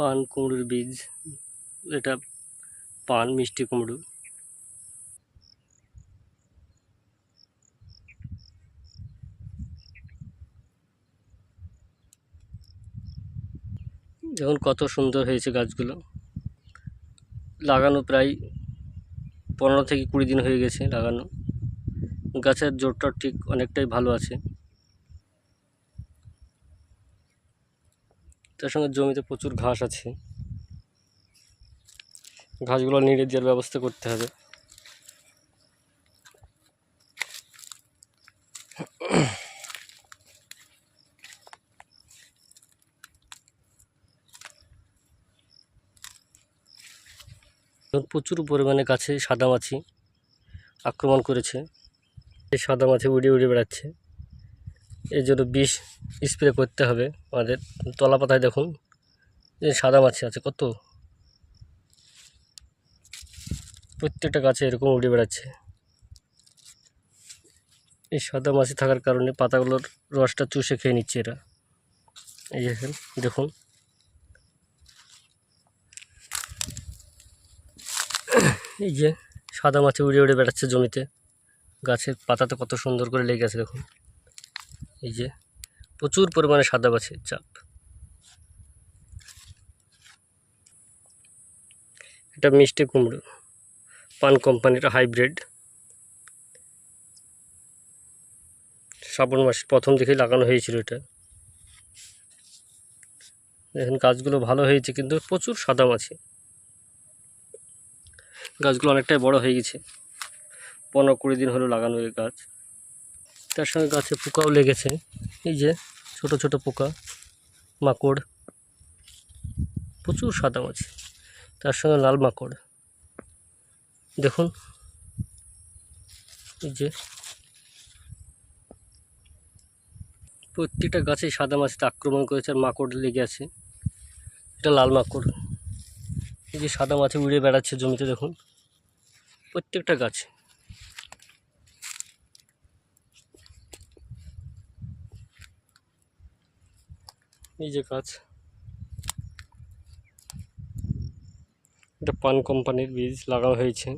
পান কুমড়োর বীজ, এটা পান মিষ্টি কুমড়ো। দেখুন কত সুন্দর হয়েছে গাছগুলো। লাগানো প্রায় পনেরো থেকে কুড়ি দিন হয়ে গেছে লাগানো। গাছের জোরটা ঠিক অনেকটাই ভালো আছে। তার সঙ্গে জমিতে প্রচুর ঘাস আছে। ঘাসগুলো নেড়ে দেওয়ার ব্যবস্থা করতে হবে। প্রচুর পরিমাণে গাছে সাদামাছি আক্রমণ করেছে। এই সাদামাছি উড়ে উড়ে বেড়াচ্ছে। এই জন্য বিষ স্প্রে করতে হবে। আমাদের তলা পাতায় দেখুন, যে সাদা মাছি আছে, কত। প্রত্যেকটা গাছে এরকম উড়ে বেড়াচ্ছে। এই সাদা মাছি থাকার কারণে পাতাগুলোর রসটা চুষে খেয়ে নিচ্ছে এরা। এই দেখেন, দেখুন। এই যে সাদা মাছি উড়ে উড়ে বেড়াচ্ছে জমিতে। গাছের পাতাতে কত সুন্দর করে লেগে আছে, দেখুন। এই যে প্রচুর পরিমাণে সাদা মাছির চাপ। এটা মিষ্টি কুমড়ো, পান কোম্পানির হাইব্রিড। শ্রাবণ মাসের প্রথম দিকেই লাগানো হয়েছিল এটা। দেখেন, গাছগুলো ভালো হয়েছে কিন্তু প্রচুর সাদা মাছি গাছগুলো অনেকটাই বড় হয়ে গেছে। পনেরো কুড়ি দিন হলো লাগানো এই গাছ। তার সঙ্গে গাছে পোকাও লেগেছে। এই যে ছোট ছোট পোকা, মাকড়, প্রচুর সাদা মাছ। তার সঙ্গে লাল মাকড়। দেখুন। এই যে প্রত্যেকটা গাছে সাদা মাছিতে আক্রমণ করেছে আর মাকড় লেগে আছে। এটা লাল মাকড়। এই যে সাদা মাছে উড়ে বেড়াচ্ছে জমিতে, দেখুন। প্রত্যেকটা গাছে। এই যে গাছ এটা পান কোম্পানির বীজ লাগানো হয়েছে।